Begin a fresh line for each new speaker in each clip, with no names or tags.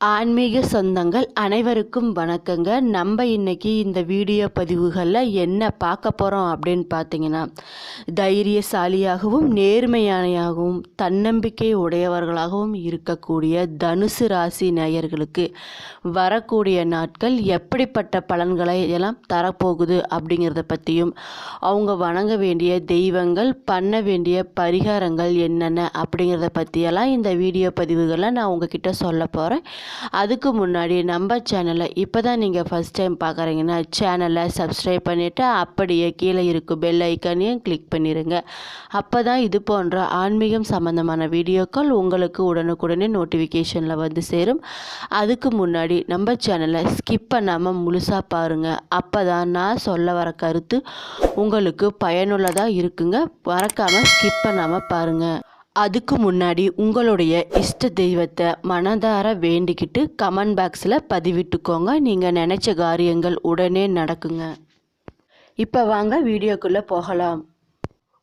ஆன்மீக சொந்தங்கள் அனைவருக்கும் வணக்கங்க. நம்ம இன்னைக்கு இந்த வீடியோ பதிவுகளில் என்ன பார்க்க போகிறோம் அப்படின்னு பார்த்தீங்கன்னா தைரியசாலியாகவும் நேர்மையானையாகவும் தன்னம்பிக்கை உடையவர்களாகவும் இருக்கக்கூடிய தனுசு ராசி நேயர்களுக்கு வரக்கூடிய நாட்கள் எப்படிப்பட்ட பலன்களை எல்லாம் தரப்போகுது அப்படிங்கிறத பற்றியும் அவங்க வணங்க வேண்டிய தெய்வங்கள் பண்ண வேண்டிய பரிகாரங்கள் என்னென்ன அப்படிங்கிறத பற்றியெல்லாம் இந்த வீடியோ பதிவுகளை நான் உங்ககிட்ட சொல்ல போகிறேன் அதுக்கு முன்னாடி நம்ம சேனலை இப்போ தான் நீங்கள் ஃபஸ்ட் டைம் பார்க்குறீங்கன்னா சேனலை சப்ஸ்கிரைப் பண்ணிவிட்டு அப்படியே கீழே இருக்கும் பெல் ஐக்கானையும் கிளிக் பண்ணிடுங்க அப்போ தான் இது போன்ற ஆன்மீகம் சம்மந்தமான வீடியோக்கள் உங்களுக்கு உடனுக்குடனே நோட்டிஃபிகேஷனில் வந்து சேரும். அதுக்கு முன்னாடி நம்ம சேனலை ஸ்கிப் பண்ணாமல் முழுசாக பாருங்கள் அப்போ தான் நான் சொல்ல வர கருத்து உங்களுக்கு பயனுள்ளதாக இருக்குங்க. மறக்காமல் ஸ்கிப் பண்ணாமல் பாருங்கள் அதுக்கு முன்னாடி உங்களுடைய இஷ்ட தெய்வத்தை மனதார வேண்டிக்கிட்டு கமெண்ட் பாக்ஸில் பதிவிட்டுக்கோங்க. நீங்கள் நினச்ச காரியங்கள் உடனே நடக்குங்க. இப்போ வாங்க வீடியோக்குள்ளே போகலாம்.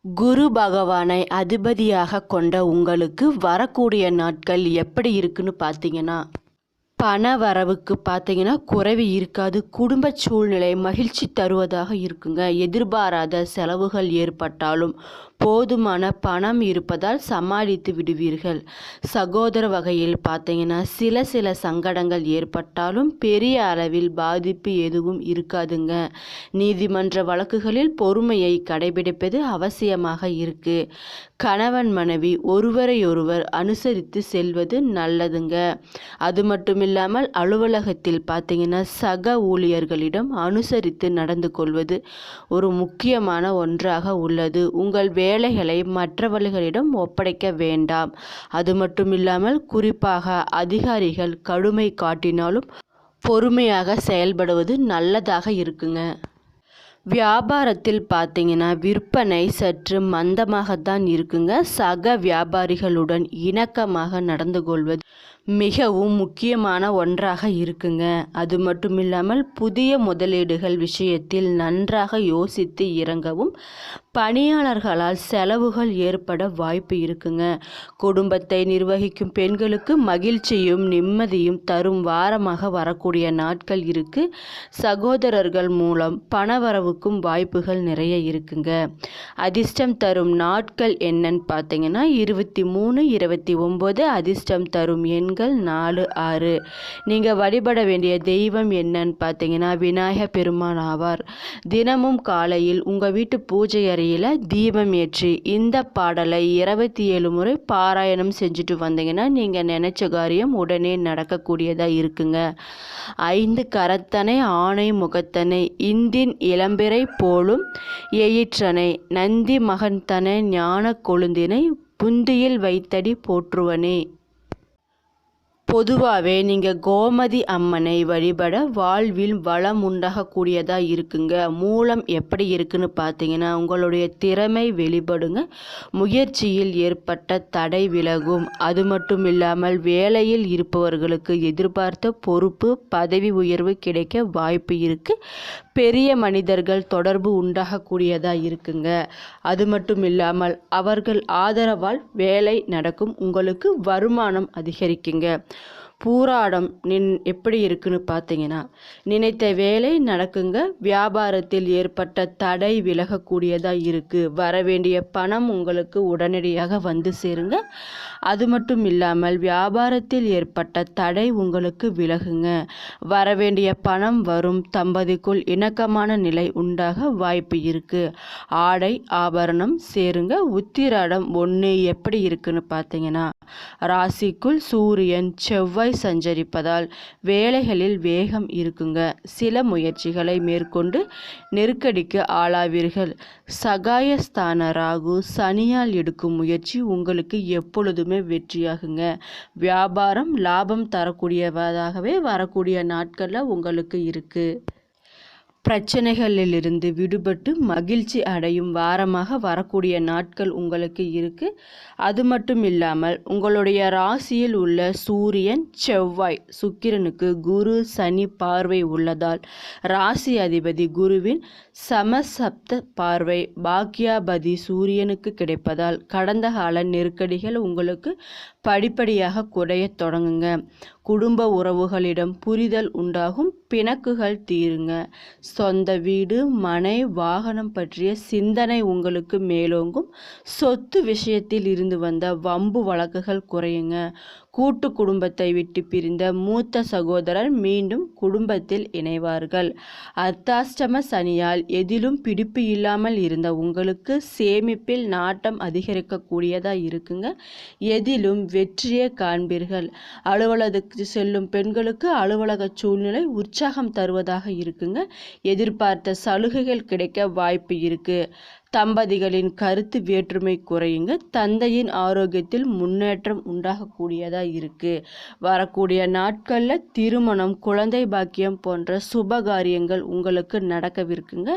குரு பகவானை அதிபதியாக கொண்ட உங்களுக்கு வரக்கூடிய நாட்கள் எப்படி இருக்குன்னு பார்த்தீங்கன்னா பண வரவுக்கு பார்த்தீங்கன்னா குறைவு இருக்காது. குடும்ப சூழ்நிலை மகிழ்ச்சி தருவதாக இருக்குங்க. எதிர்பாராத செலவுகள் ஏற்பட்டாலும் போதுமான பணம் இருப்பதால் சமாளித்து விடுவீர்கள். சகோதர வகையில் பார்த்தீங்கன்னா சில சில சங்கடங்கள் ஏற்பட்டாலும் பெரிய அளவில் பாதிப்பு எதுவும் இருக்காதுங்க. நீதிமன்ற வழக்குகளில் பொறுமையை கடைபிடிப்பது அவசியமாக இருக்கு. கணவன் மனைவி ஒருவரையொருவர் அனுசரித்து செல்வது நல்லதுங்க. அது மட்டுமில்லாமல் அலுவலகத்தில் பார்த்தீங்கன்னா சக ஊழியர்களிடம் அனுசரித்து நடந்து கொள்வது ஒரு முக்கியமான ஒன்றாக உள்ளது. உங்கள் வே வேலைகளை மற்றவர்களிடம் ஒப்படைக்க வேண்டாம். அது மட்டுமில்லாமல் குறிப்பாக அதிகாரிகள் கடுமை காட்டினாலும் பொறுமையாக செயல்படுவது நல்லதாக இருக்குங்க. வியாபாரத்தில் பார்த்தீங்கன்னா விற்பனை சற்று மந்தமாகத்தான் இருக்குங்க. சக வியாபாரிகளுடன் இணக்கமாக நடந்து கொள்வது மிகவும் முக்கியமான ஒன்றாக இருக்குங்க. அது மட்டும் இல்லாமல் புதிய முதலீடுகள் விஷயத்தில் நன்றாக யோசித்து இறங்கவும் பணியாளர்களால் செலவுகள் ஏற்பட வாய்ப்பு இருக்குங்க. குடும்பத்தை நிர்வகிக்கும் பெண்களுக்கு மகிழ்ச்சியும் நிம்மதியும் தரும் வாரமாக வரக்கூடிய நாட்கள் இருக்கு. சகோதரர்கள் மூலம் பணவரவுக்கும் வாய்ப்புகள் நிறைய இருக்குங்க. அதிர்ஷ்டம் தரும் நாட்கள் என்னன்னு பார்த்தீங்கன்னா இருபத்தி மூணு இருபத்தி ஒம்பது அதிர்ஷ்டம் தரும் எண்கள் நாலு ஆறு. நீங்கள் வழிபட வேண்டிய தெய்வம் என்னன்னு பார்த்தீங்கன்னா விநாயக பெருமான் ஆவார். தினமும் காலையில் உங்கள் வீட்டு பூஜை வரியில் தீபம் ஏற்றி இந்த பாடலை இருபத்தி ஏழு முறை பாராயணம் செஞ்சுட்டு வந்தீங்கன்னா நீங்கள் நினச்ச காரியம் உடனே நடக்கக்கூடியதாக இருக்குங்க. ஐந்து கரத்தனை ஆணை முகத்தனை இந்தின் இளம்பிறை போலும் எயிற்றனை நந்தி மகன்தனை ஞான கொழுந்தினை புந்தியில் வைத்தடி போற்றுவனே. பொதுவாகவே நீங்கள் கோமதி அம்மனை வழிபட வாழ்வில் வளம் உண்டாகக்கூடியதாக இருக்குங்க. மூலம் எப்படி இருக்குன்னு பார்த்தீங்கன்னா உங்களுடைய திறமை வெளிப்படுங்க. முயற்சியில் ஏற்பட்ட தடை விலகும். அது மட்டும் இல்லாமல் வேலையில் இருப்பவர்களுக்கு எதிர்பார்த்த பொறுப்பு பதவி உயர்வு கிடைக்க வாய்ப்பு இருக்குது பெரிய மனிதர்கள் தொடர்பு உண்டாகக்கூடியதாக இருக்குங்க. அது மட்டும் இல்லாமல் அவர்கள் ஆதரவால் வேலை நடக்கும். உங்களுக்கு வருமானம் அதிகரிக்குங்க. பூராடம் நின் எப்படி இருக்குன்னு பார்த்தீங்கன்னா நினைத்த வேலை நடக்குங்க. வியாபாரத்தில் ஏற்பட்ட தடை விலகக்கூடியதாக இருக்குது வர வேண்டிய பணம் உங்களுக்கு உடனடியாக வந்து சேருங்க. அது மட்டும் இல்லாமல் வியாபாரத்தில் ஏற்பட்ட தடை உங்களுக்கு விலகுங்க. வர வேண்டிய பணம் வரும் தம்பதிக்குள் இணக்கமான நிலை உண்டாக வாய்ப்பு இருக்குது ஆடை ஆபரணம் சேருங்க. உத்திராடம் ஒன்று எப்படி இருக்குன்னு பார்த்தீங்கன்னா ராசிக்குள் சூரியன் செவ்வாய் சஞ்சரிப்பதால் வேலைகளில் வேகம் இருக்குங்க. சில முயற்சிகளை மேற்கொண்டு நெருக்கடிக்கு ஆளாவீர்கள். சகாயஸ்தான ராகு சனியால் எடுக்கும் முயற்சி உங்களுக்கு எப்பொழுதுமே வெற்றியாகுங்க. வியாபாரம் லாபம் தரக்கூடியதாகவே வரக்கூடிய நாட்களில் உங்களுக்கு இருக்குது பிரச்சனைகளிலிருந்து விடுபட்டு மகிழ்ச்சி அடையும் வாரமாக வரக்கூடிய நாட்கள் உங்களுக்கு இருக்கு. அது மட்டும் இல்லாமல் உங்களுடைய ராசியில் உள்ள சூரியன் செவ்வாய் சுக்கிரனுக்கு குரு சனி பார்வை உள்ளதால் ராசி அதிபதி குருவின் சமசப்த பார்வை பாக்யாபதி சூரியனுக்கு கிடைப்பதால் கடந்த கால நெருக்கடிகள் உங்களுக்கு படிப்படியாக குறையத் தொடங்குங்க. குடும்ப உறவுகளிடம் புரிதல் உண்டாகும் பிணக்குகள் தீருங்க. சொந்த வீடு மனை வாகனம் பற்றிய சிந்தனை உங்களுக்கு மேலோங்கும். சொத்து விஷயத்தில் இருந்து வந்த வம்பு வழக்குகள் குறையுங்க. கூட்டு குடும்பத்தை விட்டு பிரிந்த மூத்த சகோதரர் மீண்டும் குடும்பத்தில் இணைவார்கள். அர்த்தாஷ்டம சனியால் எதிலும் பிடிப்பு இல்லாமல் இருந்த உங்களுக்கு சேமிப்பில் நாட்டம் அதிகரிக்கக்கூடியதாக இருக்குங்க. எதிலும் வெற்றியே காண்பீர்கள். அலுவலகத்துக்கு செல்லும் பெண்களுக்கு அலுவலக சூழ்நிலை உற்சாகம் தருவதாக இருக்குங்க. எதிர்பார்த்த சலுகைகள் கிடைக்க வாய்ப்பு இருக்குது தம்பதிகளின் கருத்து வேற்றுமை குறையுங்க. தந்தையின் ஆரோக்கியத்தில் முன்னேற்றம் உண்டாகக்கூடியதாக இருக்குது வரக்கூடிய நாட்களில் திருமணம் குழந்தை பாக்கியம் போன்ற சுப காரியங்கள் உங்களுக்கு நடக்கவிருக்குங்க.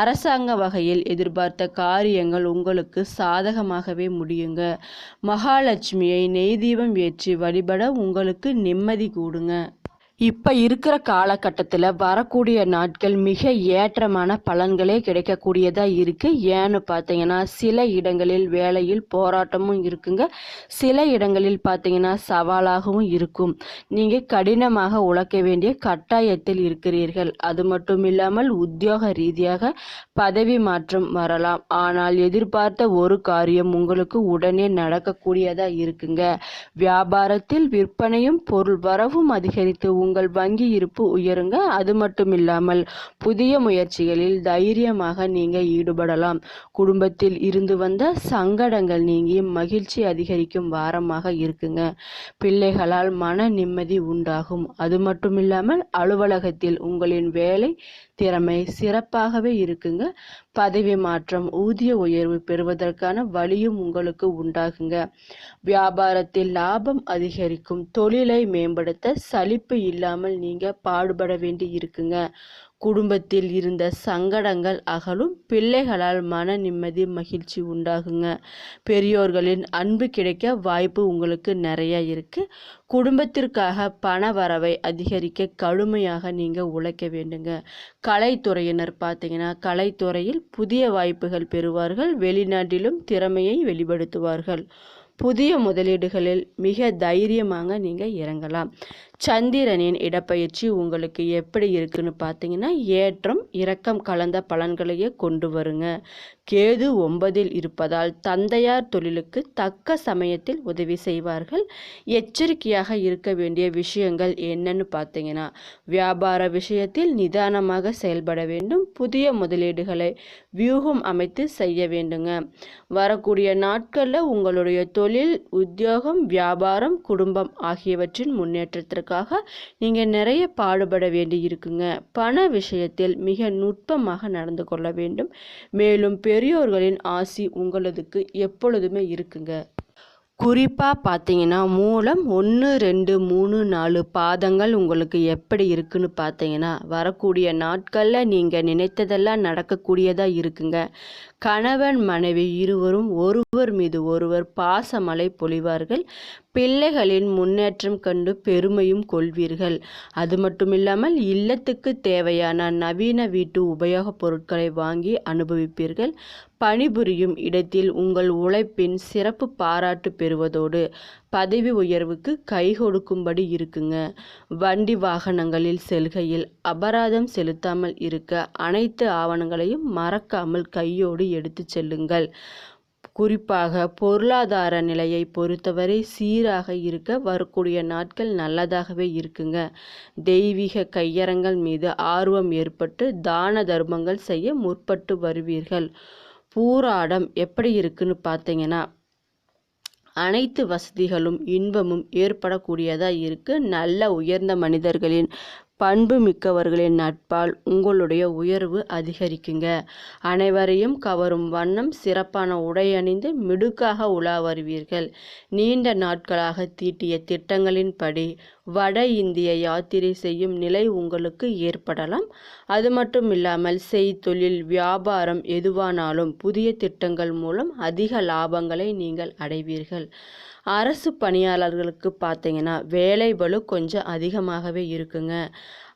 அரசாங்க வகையில் எதிர்பார்த்த காரியங்கள் உங்களுக்கு சாதகமாகவே முடியுங்க. மகாலட்சுமியை நெய் தீபம் ஏற்றி வழிபட உங்களுக்கு நிம்மதி கூடுங்க. இப்போ இருக்கிற காலகட்டத்தில் வரக்கூடிய நாட்கள் மிக ஏற்றமான பலன்களே கிடைக்கக்கூடியதாக இருக்குது ஏன்னு பார்த்தீங்கன்னா சில இடங்களில் வேலையில் போராட்டமும் இருக்குங்க. சில இடங்களில் பார்த்தீங்கன்னா சவாலாகவும் இருக்கும். நீங்கள் கடினமாக உழைக்க வேண்டிய கட்டாயத்தில் இருக்கிறீர்கள். அது மட்டும் இல்லாமல் உத்தியோக ரீதியாக பதவி மாற்றம் வரலாம். ஆனால் எதிர்பார்த்த ஒரு காரியம் உங்களுக்கு உடனே நடக்கக்கூடியதாக இருக்குங்க. வியாபாரத்தில் விற்பனையும் பொருள் வரவும் அதிகரித்து உங்கள் உங்கள் வங்கி இருப்பு உயருங்க. அது மட்டும் இல்லாமல் புதிய முயற்சிகளில் தைரியமாக நீங்கள் ஈடுபடலாம். குடும்பத்தில் இருந்து வந்த சங்கடங்கள் நீங்கி மகிழ்ச்சி அதிகரிக்கும் வாரமாக இருக்குங்க. பிள்ளைகளால் மன நிம்மதி உண்டாகும். அது மட்டும் இல்லாமல் அலுவலகத்தில் உங்களின் வேலை திறமை சிறப்பாகவே இருக்குங்க. பதவி மாற்றம் ஊதிய உயர்வு பெறுவதற்கான வழியும் உங்களுக்கு உண்டாகுங்க. வியாபாரத்தில் லாபம் அதிகரிக்கும். தொழிலை மேம்படுத்த சலிப்பு இல்லாமல் நீங்க பாடுபட வேண்டி இருக்குங்க. குடும்பத்தில் இருந்த சங்கடங்கள் அகலும் பிள்ளைகளால் மன நிம்மதி மகிழ்ச்சி உண்டாகுங்க. பெரியோர்களின் அன்பு கிடைக்க வாய்ப்பு உங்களுக்கு நிறைய இருக்குது குடும்பத்திற்காக பண வரவை அதிகரிக்க கடுமையாக நீங்கள் உழைக்க வேண்டுங்க. கலைத்துறையினர் பார்த்தீங்கன்னா கலைத்துறையில் புதிய வாய்ப்புகள் பெறுவார்கள். வெளிநாட்டிலும் திறமையை வெளிப்படுத்துவார்கள். புதிய முதலீடுகளில் மிக தைரியமாக நீங்கள் இறங்கலாம். சந்திரனின் இடப்பயிற்சி உங்களுக்கு எப்படி இருக்குன்னு பார்த்தீங்கன்னா ஏற்றம் இரக்கம் கலந்த பலன்களையே கொண்டு வருங்க. கேது ஒன்பதில் இருப்பதால் தந்தையார் தொழிலுக்கு தக்க சமயத்தில் உதவி செய்வார்கள். எச்சரிக்கையாக இருக்க வேண்டிய விஷயங்கள் என்னன்னு பார்த்தீங்கன்னா வியாபார விஷயத்தில் நிதானமாக செயல்பட வேண்டும். புதிய முதலீடுகளை வியூகம் அமைத்து செய்ய வேண்டுங்க. வரக்கூடிய நாட்களில் உங்களுடைய தொழில் உத்தியோகம் வியாபாரம் குடும்பம் ஆகியவற்றின் முன்னேற்றத்திற்காக நீங்கள் நிறைய பாடுபட வேண்டி இருக்குங்க பண விஷயத்தில் மிக நுட்பமாக நடந்து கொள்ள வேண்டும். மேலும் பெரியோர்களின் ஆசி உங்களதுக்கு எப்பொழுதுமே இருக்குங்க. குறிப்பாக பார்த்தீங்கன்னா மூலம் ஒன்று ரெண்டு மூணு நாலு பாதங்கள் உங்களுக்கு எப்படி இருக்குன்னு பார்த்தீங்கன்னா வரக்கூடிய நாட்களில் நீங்கள் நினைத்ததெல்லாம் நடக்கக்கூடியதாக இருக்குங்க. கணவன் மனைவி இருவரும் ஒருவர் மீது ஒருவர் பாசமலை பொழிவார்கள். பிள்ளைகளின் முன்னேற்றம் கண்டு பெருமையும் கொள்வீர்கள். அது மட்டுமில்லாமல் இல்லத்துக்கு தேவையான நவீன வீட்டு உபயோகப் பொருட்களை வாங்கி அனுபவிப்பீர்கள். பணிபுரியும் இடத்தில் உங்கள் உழைப்பின் சிறப்பு பாராட்டு பெறுவதோடு பதவி உயர்வுக்கு கை கொடுக்கும்படி இருக்குங்க. வண்டி வாகனங்களில் செல்கையில் அபராதம் செலுத்தாமல் இருக்க அனைத்து ஆவணங்களையும் மறக்காமல் கையோடு எடுத்து செல்லுங்கள். குறிப்பாக பொருளாதார நிலையை பொறுத்தவரை சீராக இருக்க வரக்கூடிய நாட்கள் நல்லதாகவே இருக்குங்க. தெய்வீக கையரங்கள் மீது ஆர்வம் ஏற்பட்டு தான தர்மங்கள் செய்ய முற்பட்டு வருவீர்கள். பூராடம் எப்படி இருக்குன்னு பார்த்தீங்கன்னா அனைத்து வசதிகளும் இன்பமும் ஏற்படக்கூடியதாக இருக்குது நல்ல உயர்ந்த மனிதர்களின் பண்பு மிக்கவர்களின் நட்பால் உங்களுடைய உயர்வு அதிகரிக்குங்க. அனைவரையும் கவரும் வண்ணம் சிறப்பான உடை அணிந்து மிடுக்காக உலா வருவீர்கள். நீண்ட நாட்களாக தீட்டிய திட்டங்களின்படி வட இந்திய யாத்திரை செய்யும் நிலை உங்களுக்கு ஏற்படலாம். அது மட்டும் இல்லாமல் செய்தொழில் வியாபாரம் எதுவானாலும் புதிய திட்டங்கள் மூலம் அதிக லாபங்களை நீங்கள் அடைவீர்கள். அரசு பணியாளர்களுக்கு பார்த்தீங்கன்னா வேலை பலு கொஞ்சம் அதிகமாகவே இருக்குங்க.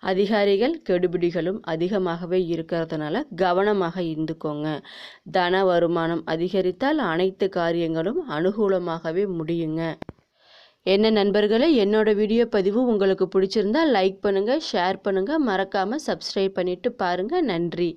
அதிகாரிகள் கெடுபிடிகளும் அதிகமாகவே இருக்கிறதுனால கவனமாக இருந்துக்கோங்க. தன வருமானம் அதிகரித்தால் அனைத்து காரியங்களும் அனுகூலமாகவே முடியுங்க. என்ன நண்பர்களே என்னோட வீடியோ பதிவு உங்களுக்கு பிடிச்சிருந்தா லைக் பண்ணுங்கள் ஷேர் பண்ணுங்கள் மறக்காமல் சப்ஸ்கிரைப் பண்ணிவிட்டு பாருங்கள் நன்றி.